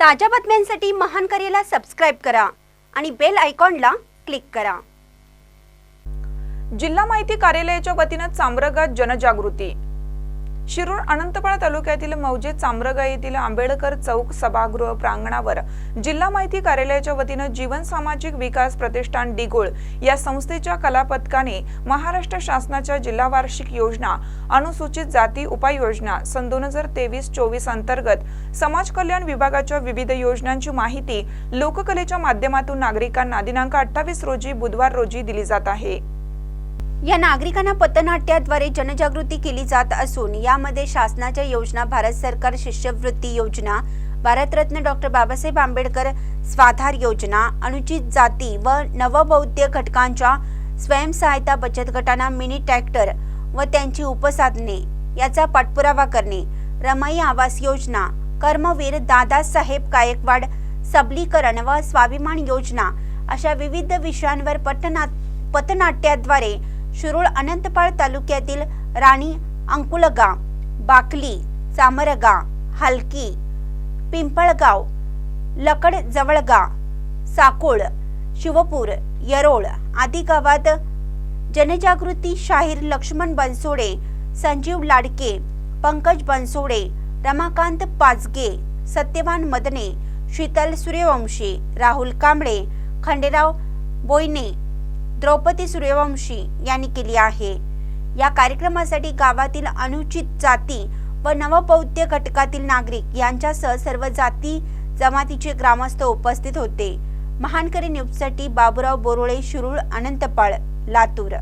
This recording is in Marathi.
ताज्या बातम्यांसाठी महान करेला सबस्क्राईब करा आणि बेल आयकॉनला क्लिक करा. जिल्हा माहिती कार्यालयाच्या वतीनं चांब्रगात जनजागृती. शिरूर अनंतपाळ तालुक्यातील मौजे चांब्रगा येथील आंबेडकर चौक सभागृह प्रांगणावर जिल्हा माहिती कार्यालयाच्या वतीनं जीवन सामाजिक विकास प्रतिष्ठान डिगोळ या संस्थेच्या कलापथकाने महाराष्ट्र शासनाच्या जिल्हा वार्षिक योजना अनुसूचित जाती उपाययोजना सन दोन हजार तेवीस चोवीस अंतर्गत समाज कल्याण विभागाच्या विविध योजनांची माहिती लोककलेच्या माध्यमातून नागरिकांना दिनांक अठ्ठावीस रोजी बुधवार रोजी दिली जात आहे. या नागरिकांना पथनाट्याद्वारे जनजागृती केली जात असून यामध्ये शासनाच्या योजना भारत सरकार शिष्यवृत्ती योजना भारतरत्न डॉक्टर बाबासाहेब आंबेडकर स्वाधार योजना अनुचित जाती व नवबौद्ध घटकांच्या स्वयंसहायता बचत गटांना मिनी ट्रॅक्टर व त्यांची उपसाधने याचा पाठपुरावा करणे रमई आवास योजना कर्मवीर दादासाहेब गायकवाड सबलीकरण व स्वाभिमान योजना अशा विविध विषयांवर पटना पथनाट्याद्वारे शिरूळ अनंतपाळ तालुक्यातील राणी अंकुलगा बाकली चामरगा हलकी पिंपळगाव लकड जवळगा साकोळ शिवपूर येरोळ आदी गावात जनजागृती शाहीर लक्ष्मण बनसोडे संजीव लाडके पंकज बनसोडे रमाकांत पाचगे सत्यवान मदने शीतल सूर्यवंशी राहुल कांबळे खंडेराव बोयने द्रौपदी सूर्यवंशी यांनी केली आहे. या कार्यक्रमासाठी गावातील अनुचित जाती व नवबौद्ध घटकातील नागरिक यांच्यासह सर्व जाती जमातीचे ग्रामस्थ उपस्थित होते. महानकरी न्यूजसाठी बाबुराव बोरोळे शिरूळ अनंतपाळ लातूर.